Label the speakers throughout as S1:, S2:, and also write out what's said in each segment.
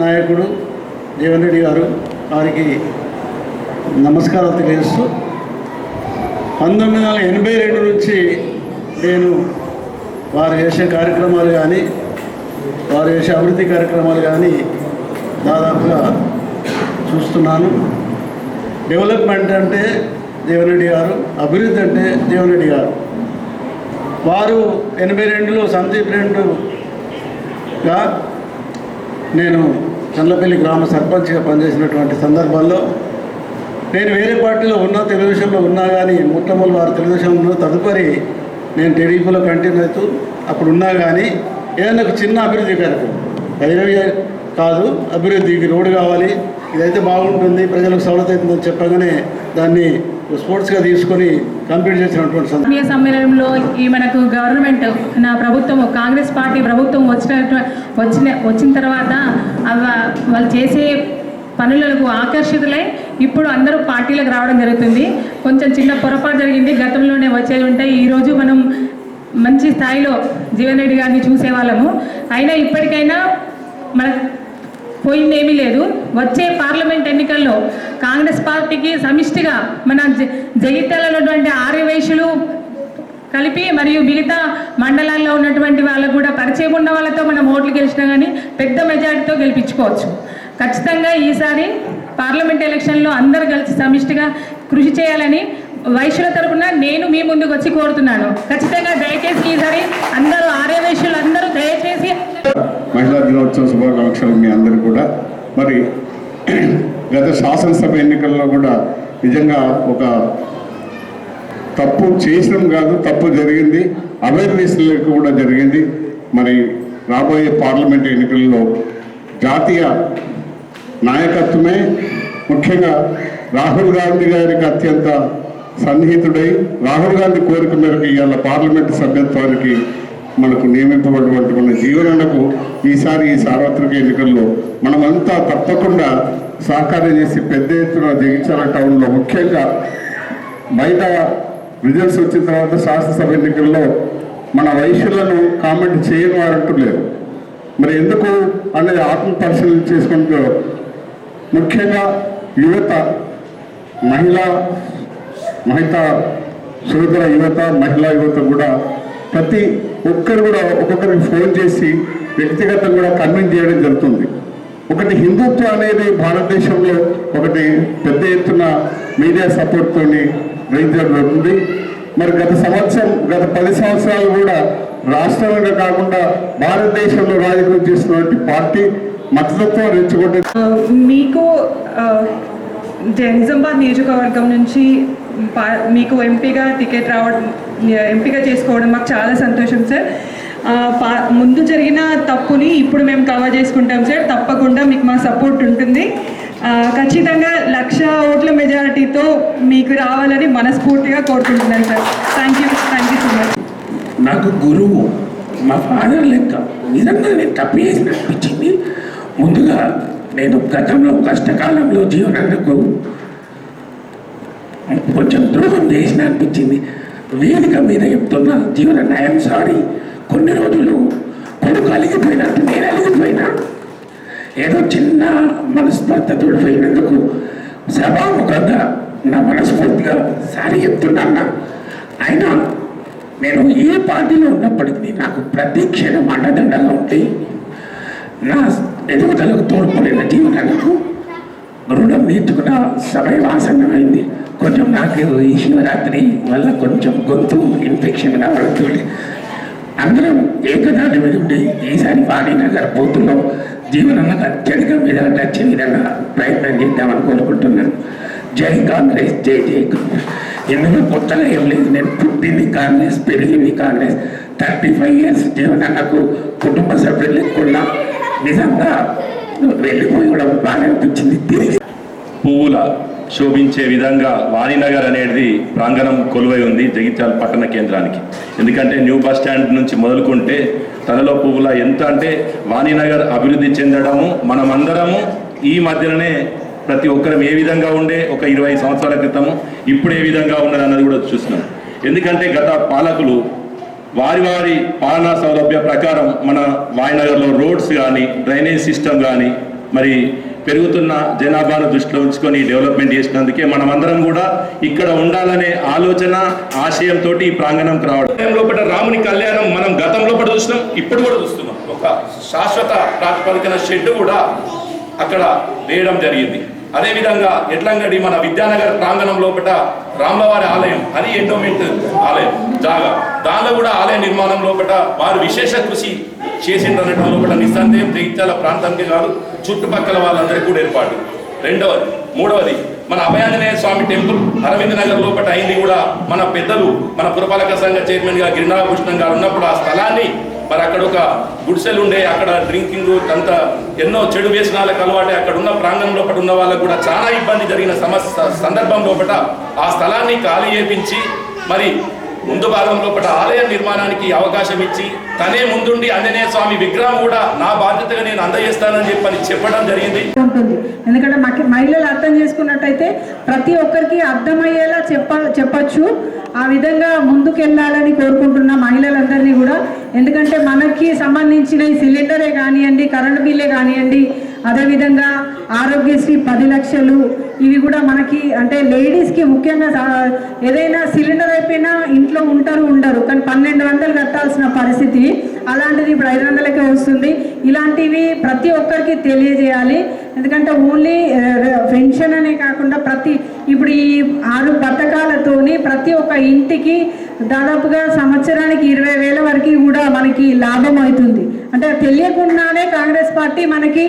S1: నాయకుడు జీవన్ రెడ్డి గారు వారికి నమస్కారాలు తెలియజేస్తూ పంతొమ్మిది వందల ఎనభై రెండు నుంచి నేను వారు చేసే కార్యక్రమాలు కానీ వారు చేసే అభివృద్ధి కార్యక్రమాలు కానీ దాదాపుగా చూస్తున్నాను. డెవలప్మెంట్ అంటే జీవన్ రెడ్డి గారు అభివృద్ధి అంటే జీవన్ రెడ్డి గారు. వారు ఎనభై రెండులో సందీప్ రెండుగా నేను చల్లపల్లి గ్రామ సర్పంచ్గా పనిచేసినటువంటి సందర్భాల్లో నేను వేరే పార్టీలో ఉన్నా తెలుగుదేశంలో ఉన్నా కానీ మొట్టమొదటి వారు తెలుగుదేశంలో ఉన్న తదుపరి నేను టీడీపీలో కంటిన్యూ అవుతూ అప్పుడు ఉన్నా కానీ ఏదైనా ఒక చిన్న అభివృద్ధి కార్యక్రమం. పైరవి కాదు అభివృద్ధికి రోడ్డు కావాలి ఇదైతే బాగుంటుంది ప్రజలకు సౌలత అవుతుందని చెప్పగానే దాన్ని స్పోర్ట్స్గా తీసుకొని కంప్లీట్ చేసినటువంటి సందర్భం.
S2: సమ్మేళనంలో ఈ మనకు గవర్నమెంట్ నా ప్రభుత్వం కాంగ్రెస్ పార్టీ ప్రభుత్వం వచ్చిన వచ్చిన వచ్చిన తర్వాత వాళ్ళు చేసే పనులకు ఆకర్షితులై ఇప్పుడు అందరూ పార్టీలకు రావడం జరుగుతుంది. కొంచెం చిన్న పొరపాటు జరిగింది గతంలోనే వచ్చేది ఉంటాయి. ఈరోజు మనం మంచి స్థాయిలో జీవన్ రెడ్డి గారిని చూసేవాళ్ళము. అయినా ఇప్పటికైనా మన పోయిందేమీ లేదు. వచ్చే పార్లమెంట్ ఎన్నికల్లో కాంగ్రెస్ పార్టీకి సమిష్టిగా మన జ- జగిత్యాలలో ఉన్నటువంటి ఆర్యవైశ్యులు కలిపి మరియు మిగతా మండలాల్లో ఉన్నటువంటి వాళ్ళకు కూడా పరిచయం ఉన్న వాళ్ళతో మనం ఓట్లు గెలిచినా కానీ పెద్ద మెజార్టీతో గెలిపించుకోవచ్చు. ఖచ్చితంగా ఈసారి పార్లమెంట్ ఎలక్షన్లో అందరూ కలిసి సమిష్టిగా కృషి చేయాలని వైశ్యుల తరఫున నేను మీ ముందుకు వచ్చి కోరుతున్నాను. ఖచ్చితంగా దయచేసి ఈసారి అందరూ ఆర్యవైశ్యులు అందరూ దయచేసి
S3: మహిళా దినోత్సవ శుభాకాంక్షలు మీ అందరు కూడా. మరి గత శాసనసభ ఎన్నికల్లో కూడా నిజంగా ఒక తప్పు చేసినాం కాదు తప్పు జరిగింది. అవేర్నెస్ లేక కూడా జరిగింది. మరి రాబోయే పార్లమెంట్ ఎన్నికల్లో జాతీయ నాయకత్వమే ముఖ్యంగా రాహుల్ గాంధీ గారికి అత్యంత సన్నిహితుడై రాహుల్ గాంధీ కోరిక మేరకు ఇవాళ పార్లమెంట్ సభ్యత్వానికి మనకు నియమింపబడినటువంటి మన జీవనకు ఈసారి ఈ సార్వత్రిక ఎన్నికల్లో మనమంతా తప్పకుండా సహకారం చేసి పెద్ద ఎత్తున జగిత్యాల టౌన్లో ముఖ్యంగా బయట రిజల్ట్స్ వచ్చిన తర్వాత శాసనసభ ఎన్నికల్లో మన వైశ్యులను కామెంట్ చేయని వారంటూ లేరు. మరి ఎందుకు అనేది ఆత్మ పరిశీలన చేసుకుంటూ ముఖ్యంగా యువత మహిళా మహిళ సోదర యువత మహిళా యువత కూడా ప్రతి ఒక్కరు కూడా ఒక్కొక్కరికి ఫోన్ చేసి వ్యక్తిగతంగా కూడా కన్విన్స్ చేయడం జరుగుతుంది. ఒకటి హిందుత్వం అనేది భారతదేశంలో ఒకటి పెద్ద ఎత్తున మీడియా సపోర్ట్తో తోని మరి గత సంవత్సరం గత పది సంవత్సరాలు కూడా రాష్ట్రంగా కాకుండా భారతదేశంలో రాజకీయం చేస్తున్నటువంటి పార్టీ మతత్వం రెచ్చుకుంటే
S4: మీకు జ- నిజామాబాద్ నియోజకవర్గం నుంచి మీకు ఎంపీగా టికెట్ రావడం ఎంపిక చేసుకోవడం మాకు చాలా సంతోషం సార్. పా- ముందు జరిగిన తప్పుని ఇప్పుడు మేము కవర్ చేసుకుంటాం సార్ తప్పకుండా మీకు మా సపోర్ట్ ఉంటుంది. ఖచ్చితంగా లక్ష ఓట్ల మెజారిటీతో మీకు రావాలని మనస్ఫూర్తిగా కోరుకుంటున్నాను sir thank you thank you so much
S5: నాకు గురువు మా ఫాదర్ లెక్క నిజంగా నేను తప్పు చేసిన అనిపించింది ముందుగా నేను గతంలో కష్టకాలంలో జీవనానికి కొంచెం ద్రోహం చేసిన అనిపించింది. వేదిక మీద చెప్తున్నా జీవన ఐఎమ్ సారీ. కొన్ని రోజులు ఎందుకు అలిగిపోయినట్టు నేను అలిగిపోయినా. ఏదో చిన్న మనస్పర్ధతో పోయినందుకు సభాముఖంగా నా మనస్ఫూర్తిగా సారీ చెప్తున్నా అయినా నేను ఏ పార్టీలో ఉన్నప్పటికీ నాకు ప్రతి క్షణం అండదండగా ఉండి నా ఎదుగుదలకు తోడ్పడిన జీవనాలకు రుణం నీటుకున్న సమయం ఆసన్నమైంది కొంచెం నాకు ఈ శివరాత్రి వల్ల కొంచెం గొంతు ఇన్ఫెక్షన్ రావడంతో అందరం ఏకదాటి మీద ఉండి ఈసారి వాణినగర్ బూతుల్లో జీవనంలో అత్యధిక మీద వచ్చే విధంగా ప్రయత్నం చేద్దామని కోరుకుంటున్నాను జై కాంగ్రెస్ జై జై కాంగ్రెస్. ఎందుకు కొత్తగా ఏం లేదు. నేను పుట్టింది కాంగ్రెస్ పెరిగింది కాంగ్రెస్. థర్టీ ఫైవ్ ఇయర్స్ జీవనన్నకు కుటుంబ సభ్యులు లేకుండా నిజంగా వెళ్ళిపోయి కూడా బాగా అనిపించింది. తిరిగి
S6: పువ్వుల శోభించే విధంగా వాణినగర్ అనేది ప్రాంగణం కొలువై ఉంది జగిత్యాల పట్టణ కేంద్రానికి. ఎందుకంటే న్యూ బస్ స్టాండ్ నుంచి మొదలుకుంటే తలలో పువ్వుల ఎంత అంటే వాణినగర్ అభివృద్ధి చెందడము మనమందరము ఈ మధ్యలోనే ప్రతి ఒక్కరం ఏ విధంగా ఉండే ఒక ఇరవై సంవత్సరాల క్రితము ఇప్పుడు ఏ విధంగా ఉన్నది అన్నది కూడా చూస్తున్నాం. ఎందుకంటే గత పాలకులు వారి వారి పాలనా సౌలభ్య ప్రకారం మన వాయినగర్లో రోడ్స్ కానీ డ్రైనేజ్ సిస్టమ్ కానీ మరి పెరుగుతున్న జనాభాను దృష్టిలో ఉంచుకొని డెవలప్మెంట్ చేసినందుకే మనమందరం కూడా ఇక్కడ ఉండాలనే ఆలోచన ఆశయంతో ఈ ప్రాంగణంకి రావడం. లోపల రాముని కళ్యాణం మనం గతంలో కూడా చూసినాం ఇప్పుడు కూడా చూస్తున్నాం. ఒక శాశ్వత ప్రాతిపదికన షెడ్ కూడా అక్కడ వేయడం జరిగింది. అదేవిధంగా ఎట్లంగడి మన విద్యానగర్ ప్రాంగణం లోపల రామవారి ఆలయం అది ఎండోమెంట్ ఆలయం. జాగా. దానిలో కూడా ఆలయ నిర్మాణం లోపల వారు విశేష కృషి చేసిండనటం లోపల నిస్సందేహం జగిత్యాల ప్రాంతానికి కాదు చుట్టుపక్కల వాళ్ళందరికీ కూడా ఏర్పాటు. రెండవది మూడవది మన అభయాంజనేయ స్వామి టెంపుల్ అరవింద్ నగర్ లోపల అయింది కూడా మన పెద్దలు మన పురపాలక సంఘ చైర్మన్గా గారు ఉన్నప్పుడు ఆ స్థలాన్ని మరి అక్కడ ఒక గుడిసెలు ఉండే అక్కడ డ్రింకింగ్ అంత ఎన్నో చెడు వ్యసనాలకు అలవాటే. అక్కడ ఉన్న ప్రాంగణం లోపల ఉన్న వాళ్ళకు కూడా చాలా ఇబ్బంది జరిగిన సమస్య సందర్భం లోపల ఆ స్థలాన్ని ఖాళీ చేపించి మరి ముందు భాగం లోపల ఆలయ నిర్మాణానికి అవకాశం ఇచ్చి తనే ముందుండి ఆంజనేయ స్వామి విగ్రహం కూడా నా బాధ్యతగా నేను అందజేస్తానని చెప్పని చెప్పడం జరిగింది.
S7: ఉంటుంది. ఎందుకంటే మాకు మహిళలు అర్థం చేసుకున్నట్టయితే ప్రతి ఒక్కరికి అర్థమయ్యేలా చెప్ప చెప్పచ్చు. ఆ విధంగా ముందుకెళ్ళాలని కోరుకుంటున్న మహిళలందరినీ కూడా ఎందుకంటే మనకి సంబంధించిన ఈ సిలిండరే కానివ్వండి కరెంటు బిల్లే కానివ్వండి అదేవిధంగా ఆరోగ్యశ్రీ పది లక్షలు ఇవి కూడా మనకి అంటే లేడీస్కి ముఖ్యంగా ఏదైనా సిలిండర్ అయిపోయినా ఇంట్లో ఉంటారు ఉండరు. కానీ పన్నెండు వందలు కట్టాల్సిన పరిస్థితి అలాంటిది ఇప్పుడు ఐదు వందలకే వస్తుంది. ఇలాంటివి ప్రతి ఒక్కరికి తెలియజేయాలి. ఎందుకంటే ఓన్లీ పెన్షన్ అనే కాకుండా ప్రతి ఇప్పుడు ఈ ఆరు పథకాలతోని ప్రతి ఒక్క ఇంటికి దాదాపుగా సంవత్సరానికి ఇరవై వేల వరకు కూడా మనకి లాభం అవుతుంది. అంటే తెలియకుండానే కాంగ్రెస్ పార్టీ మనకి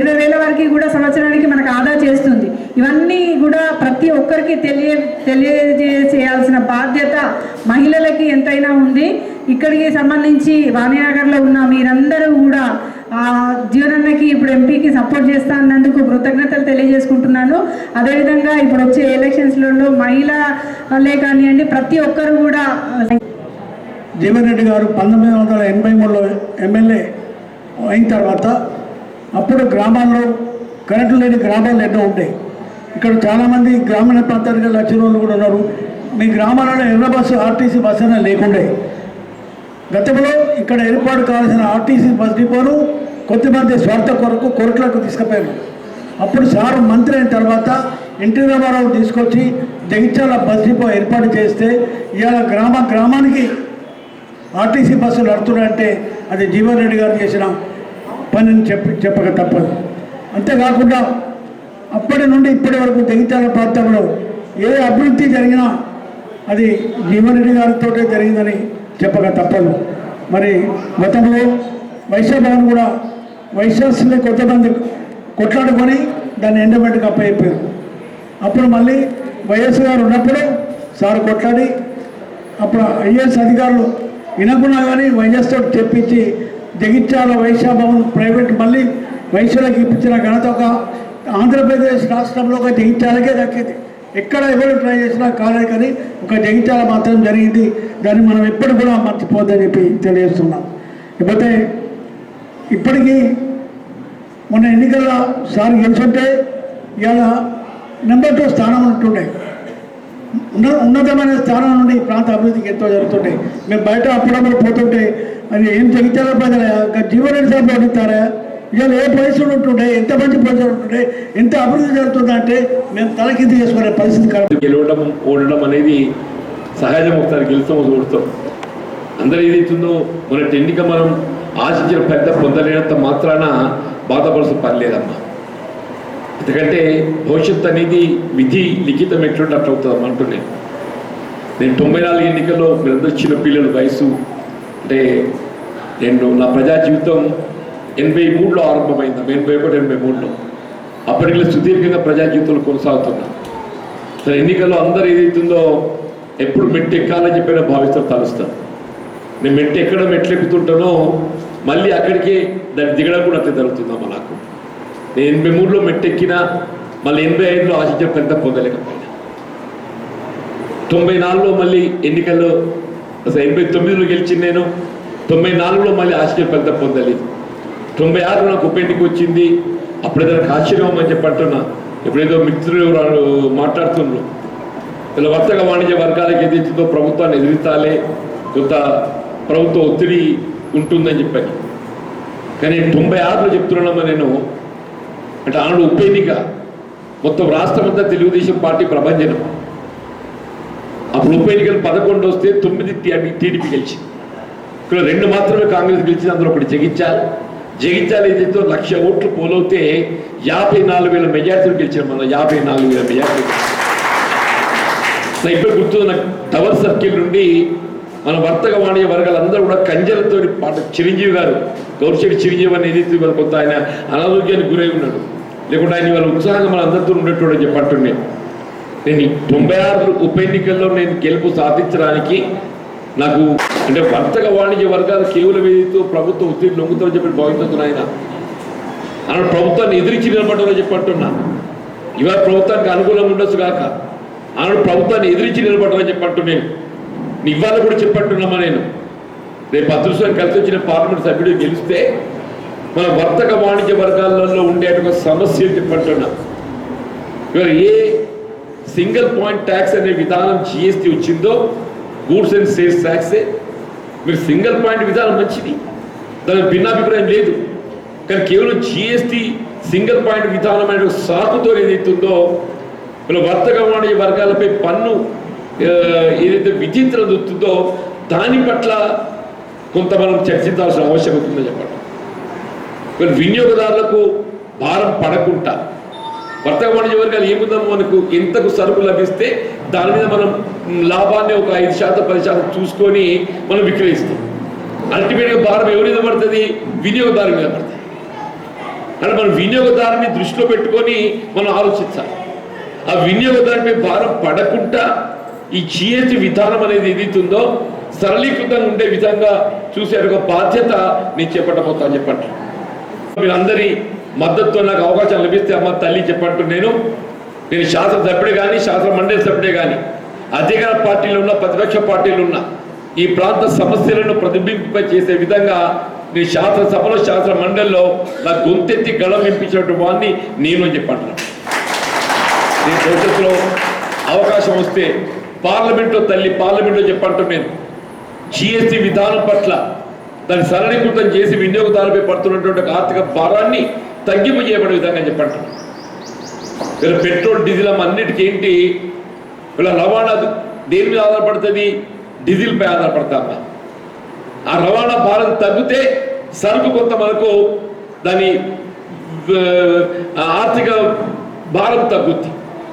S7: ఇరవై వేల వరకు కూడా సంవత్సరానికి మనకు ఆదా చేస్తుంది. ఇవన్నీ కూడా ప్రతి ఒక్కరికి తెలియ తెలియజేసేయాల్సిన బాధ్యత మహిళలకి ఎంతైనా ఉంది. ఇక్కడికి సంబంధించి వాణినగర్లో ఉన్న మీరందరూ కూడా ఆ జీవనన్నకి ఇప్పుడు ఎంపీకి సపోర్ట్ చేస్తా అన్నందుకు కృతజ్ఞతలు తెలియజేసుకుంటున్నాను. అదేవిధంగా ఇప్పుడు వచ్చే ఎలక్షన్స్లలో మహిళలే కానివ్వండి ప్రతి ఒక్కరు కూడా
S1: జీవన్ రెడ్డి గారు పంతొమ్మిది వందల ఎనభై మూడులో ఎమ్మెల్యే అయిన తర్వాత అప్పుడు గ్రామాల్లో కరెంటు లేని గ్రామాలు ఎన్నో ఉంటాయి. ఇక్కడ చాలామంది గ్రామీణ ప్రాంతానికి లక్ష వాళ్ళు కూడా ఉన్నారు. మీ గ్రామాలలో ఎర్ర బస్సు ఆర్టీసీ బస్సు అనేది లేకుండే. గతంలో ఇక్కడ ఏర్పాటు కావాల్సిన ఆర్టీసీ బస్ డిపోను కొంతమంది స్వార్థ కొరకు కొరట్లకు తీసుకుపోయారు. అప్పుడు సారు మంత్రి అయిన తర్వాత ఎన్టీ రామారావు తీసుకొచ్చి జగిత్యాల బస్ డిపో ఏర్పాటు చేస్తే ఇవాళ గ్రామ గ్రామానికి ఆర్టీసీ బస్సులు నడుతున్నాయంటే అది జీవన్ రెడ్డి గారు చేసిన పనిని చెప్పి చెప్పక తప్పదు. అంతేకాకుండా అప్పటి నుండి ఇప్పటి వరకు జగిత్యాల ప్రాంతంలో ఏ అభివృద్ధి జరిగినా అది జీవన్ గారితో జరిగిందని చెప్పక తప్పదు. మరి గతంలో వైశ్య భవన్ కూడా వైశ్యాసుని కొంతమంది కొట్లాడుకొని దాన్ని ఎండమెంట్కి అప్పయిపోయారు అప్పుడు మళ్ళీ వైఎస్ గారు ఉన్నప్పుడు సార్ కొట్లాడి అప్పుడు ఐఏఎస్ అధికారులు వినకుండా కానీ వైఎస్తో తెప్పించి జగిత్యాల వైశ్య భవన్ ప్రైవేట్ మళ్ళీ వైశ్యులకు ఇప్పించిన ఘనత ఒక ఆంధ్రప్రదేశ్ రాష్ట్రంలో ఒక జయించాలకే దక్కింది. ఎక్కడ ఎవరు ట్రై చేసినా కాలేదు కానీ ఒక జయించాల మాత్రం జరిగింది. దాన్ని మనం ఎప్పుడు కూడా మర్చిపోద్దని చెప్పి తెలియజేస్తున్నాం. లేకపోతే ఇప్పటికీ మొన్న ఎన్నికల్లో సార్ గెలుచుంటే ఇవాళ నెంబర్ టూ స్థానం ఉంటుండే. ఉన్న ఉన్నతమైన స్థానం నుండి ప్రాంత అభివృద్ధికి ఎంతో జరుగుతుంటాయి మేము బయట అప్పుడప్పుడు పోతుంటే అది ఏం జగిత్యాల ప్రజల? జీవన సార్లు ఇవాళ ఏ పరిస్థితులు ఉంటుండే? ఎంత మంచి పరిస్థితులు ఉంటుండే? ఎంత అభివృద్ధి జరుగుతుందంటే మేము తలకింది చేసుకునే పరిస్థితి కాదు
S8: గెలవడం ఓడడం అనేది సహజం ఒకసారి గెలుస్తాం ఓడుతాం. అందరూ ఏదైతుందో మొన్నటి ఎన్నిక మనం ఆశించిన పెద్ద పొందలేనంత మాత్రాన బాధపడాల్సిన పర్లేదమ్మా ఎందుకంటే భవిష్యత్తు అనేది విధి లిఖితం ఎట్లుంటే అట్లా అవుతుంది అంటున్నాను నేను తొంభై నాలుగు ఎన్నికల్లో మీరందరూ చిన్న పిల్లల వయసు. అంటే నేను నా ప్రజా జీవితం ఎనభై మూడులో ఆరంభమైంది. ఎనభై ఒకటి ఎనభై మూడులో. అప్పటికి సుదీర్ఘంగా ప్రజాజీవితంలో కొనసాగుతున్నాం. సరే ఎన్నికల్లో అందరూ ఏదైతుందో ఎప్పుడు మెట్టు ఎక్కాలని చెప్పినా భావిస్తారు తలుస్తారు నేను మెట్టు ఎక్కడ మెట్లు ఎక్కుతుంటానో మళ్ళీ అక్కడికి దాన్ని దిగడం కూడా అంతే జరుగుతుందమ్మా నాకు. నేను ఎనభై మూడులో మెట్టు ఎక్కినా మళ్ళీ ఎనభై ఐదులో ఆశించిన పెద్ద పొందలేకపోయినా. తొంభై నాలుగులో మళ్ళీ ఎన్నికల్లో అసలు ఎనభై తొమ్మిదిలో గెలిచింది నేను తొంభై నాలుగులో మళ్ళీ ఆశ్చర్య పెద్ద పొందలేదు. తొంభై ఆరు నాకు ఉప ఎన్నిక వచ్చింది. అప్పుడే దానికి ఆశ్చర్యం అని చెప్పి అంటున్నా. ఎప్పుడేదో మిత్రులు మాట్లాడుతున్నారు ఇలా వర్తక వాణిజ్య వర్గాలకు ఏదైతుందో ప్రభుత్వాన్ని ఎదిరించాలి కొంత ప్రభుత్వ ఒత్తిడి ఉంటుందని చెప్పాను. కానీ తొంభై ఆరులో చెప్తున్నామా నేను. అంటే ఆనాడు ఉప ఎన్నిక మొత్తం రాష్ట్రమంతా తెలుగుదేశం పార్టీ ప్రభంజనం. అప్పుడు ఉప ఎన్నికలు పదకొండు వస్తే తొమ్మిది టీడీపీ గెలిచింది. ఇక్కడ రెండు మాత్రమే కాంగ్రెస్ గెలిచింది. అందులో ఒకటి జగించాలి జగిత్యాల ఇదితో లక్ష ఓట్లు పోలవుతే యాభై నాలుగు వేల మెజార్టీలు గెలిచారు మన యాభై నాలుగు వేల మెజార్టీ నా ఇప్పుడు గుర్తు నాకు టవర్ సర్కిల్ నుండి మన వర్తక వాణిజ్య వర్గాలందరూ కూడా కంజలతో పాట చిరంజీవి గారు గౌరిశెట్టి చిరంజీవి అని ఏదైతే ఇవాళ కొంత ఆయన అనారోగ్యానికి గురై ఉన్నాడు. లేకుంటే ఆయన ఇవాళ ఉత్సాహంగా మన అందరితో ఉండేటోడు అని నేను తొంభై ఆరు ఉప ఎన్నికల్లో నేను గెలుపు సాధించడానికి నాకు అంటే వర్తక వాణిజ్య వర్గాలు కేవలం ఏదైతే ప్రభుత్వం ఉత్తీర్ణ లొంగుతామని చెప్పి భావిస్తున్నాను ఆయన అన్న ప్రభుత్వాన్ని ఎదిరించి నిలబడాలని చెప్పి అంటున్నా. ఇవాళ ప్రభుత్వానికి అనుకూలంగా ఉండొచ్చు కాక అన్నాడు ప్రభుత్వాన్ని ఎదిరించి నిలబడాలని చెప్పి నేను. ఇవాళ కూడా చెప్పంటున్నామా నేను? రేపు అదృష్టం కలిసి వచ్చిన పార్లమెంట్ సభ్యుడు గెలిస్తే మన వర్తక వాణిజ్య వర్గాలలో ఉండే ఒక సమస్య చెప్పంటున్నా ఇవాళ ఏ సింగిల్ పాయింట్ ట్యాక్స్ అనే విధానం జిఎస్టీ వచ్చిందో గూడ్స్ అండ్ సేల్స్ ట్యాక్సే మీరు సింగిల్ పాయింట్ విధానం మంచిది. దానికి భిన్నాభిప్రాయం లేదు. కానీ కేవలం జిఎస్టీ సింగిల్ పాయింట్ విధానం అనే సాకుతో ఏదైతుందో ఇలా వర్తక వాణిజ్య వర్గాలపై పన్ను ఏదైతే విధించడం జరుగుతుందో దాని పట్ల కొంత మనం చర్చించాల్సిన అవసరం ఉంటుందని చెప్పండి. వినియోగదారులకు భారం పడకుండా వర్తక వాణిజ్య వర్గాలు ఏముందో మనకు? ఎంతకు సరుకు లభిస్తే దాని మీద మనం లాభాన్ని ఒక ఐదు శాతం పది శాతం చూసుకొని మనం విక్రయిస్తాం. అల్టిమేట్గా భారం ఎవరి మీద పడుతుంది? వినియోగదారు మీద పడుతుంది. అంటే మనం వినియోగదారుని దృష్టిలో పెట్టుకొని మనం ఆలోచించాలి. ఆ వినియోగదారుపై భారం పడకుండా ఈ జిఎస్టి విధానం అనేది ఏదైతుందో సరళీకృతంగా ఉండే విధంగా చూసే ఒక బాధ్యత నేను చేపట్టబోతాను చెప్పండి. మీరందరి మద్దతుతో నాకు అవకాశం లభిస్తే అమ్మ తల్లి చెప్పంటూ నేను నేను శాసన సభ్యుడే కానీ శాసన మండలి సభ్యుడే కానీ అధికార పార్టీలు ఉన్న ప్రతిపక్ష పార్టీలు ఉన్న ఈ ప్రాంత సమస్యలను ప్రతిబింబింప చేసే విధంగా నేను శాసనసభలో శాసన మండలిలో నా గొంతెత్తి గళం వినిపించినటువంటి వాడిని నేను అని చెప్పంటున్నాను నేను భవిష్యత్తులో అవకాశం వస్తే పార్లమెంట్లో తల్లి పార్లమెంట్లో చెప్పంటూ నేను జిఎస్టీ విధానం పట్ల దాన్ని సరళీకృతం చేసి వినియోగదారులపై పడుతున్నటువంటి ఆర్థిక భారాన్ని తగ్గింపు చేయబడే విధంగా చెప్పండి. వీళ్ళ పెట్రోల్ డీజిల్ అన్నిటికీ ఏంటి? ఇలా రవాణా దేని మీద ఆధారపడుతుంది? డీజిల్పై ఆధారపడతా ఆ రవాణా భారం తగ్గితే సరుకు కొంత మనకు దాని ఆర్థిక భారం తగ్గుద్ది.